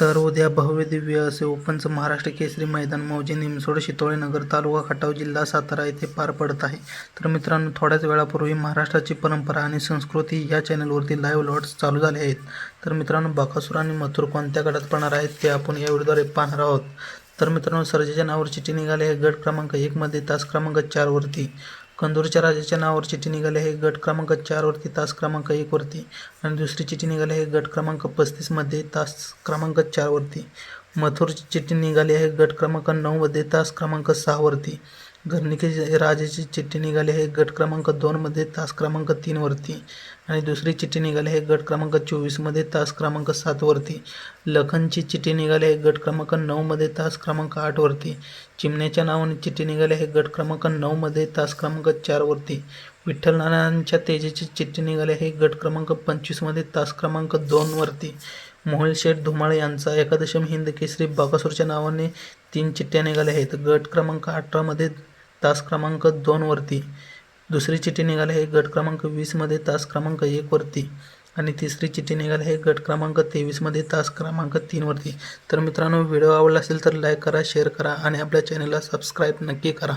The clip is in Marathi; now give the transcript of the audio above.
तर उद्या भव्यदिव्य असे ओपनचं महाराष्ट्र केसरी मैदान मौजे निमसोड शितोळे नगर तालुका खटाव जिल्हा सातारा येथे पार पडत आहे. तर मित्रांनो थोड्याच वेळापूर्वी महाराष्ट्राची परंपरा आणि संस्कृती या चॅनलवरती लाईव्ह लॉट्स चालू झाले आहेत. तर मित्रांनो बाकासूर आणि मथुर कोणत्या गटात पडणार आहेत ते आपण यावेळीद्वारे पाहणार आहोत. तर मित्रांनो सर्जेच्या नावावर चिठ्ठी निघाली आहे. गट क्रमांक एकमध्ये तास क्रमांक चारवरती कंदूरच्या राजाच्या नावावर चिठ्ठी निघाली आहे. गट क्रमांक चारवरती तास क्रमांक एकवरती आणि दुसरी चिठ्ठी निघाली आहे. गट क्रमांक पस्तीसमध्ये तास क्रमांक चारवरती मथुरची चिठ्ठी निघाली आहे. गट क्रमांक नऊमध्ये तास क्रमांक सहावरती घरनिके राजाची चिठ्ठी निघाली. आहे गट क्रमांक दोनमध्ये तास क्रमांक तीनवरती आणि दुसरी चिठ्ठी निघाली. आहे गट क्रमांक चोवीसमध्ये तास क्रमांक सातवरती लखनची चिठ्ठी निघाली. आहे गट क्रमांक नऊमध्ये तास क्रमांक आठवरती चिमण्याच्या नावाने चिठ्ठी निघाली. आहे गट क्रमांक नऊमध्ये तास क्रमांक चारवरती विठ्ठलनारायणांच्या तेजेची चिठ्ठी निघाली. आहे गट क्रमांक पंचवीसमध्ये तास क्रमांक दोनवरती मोहल शेठ धुमाळे यांचा एकादशम हिंद केसरी बाकासूरच्या नावाने तीन चिठ्ठ्या निघाल्या आहेत. गट क्रमांक अठरामध्ये तास क्रमांक दोनवरती दुसरी चिठ्ठी निघाली आहे गट क्रमांक वीसमध्ये तास क्रमांक एकवरती आणि तिसरी चिठ्ठी निघाली आहे गट क्रमांक तेवीसमध्ये तास क्रमांक तीनवरती तर मित्रांनो व्हिडिओ आवडला असेल तर लाईक करा शेअर करा आणि आपल्या चॅनलला सबस्क्राईब नक्की करा.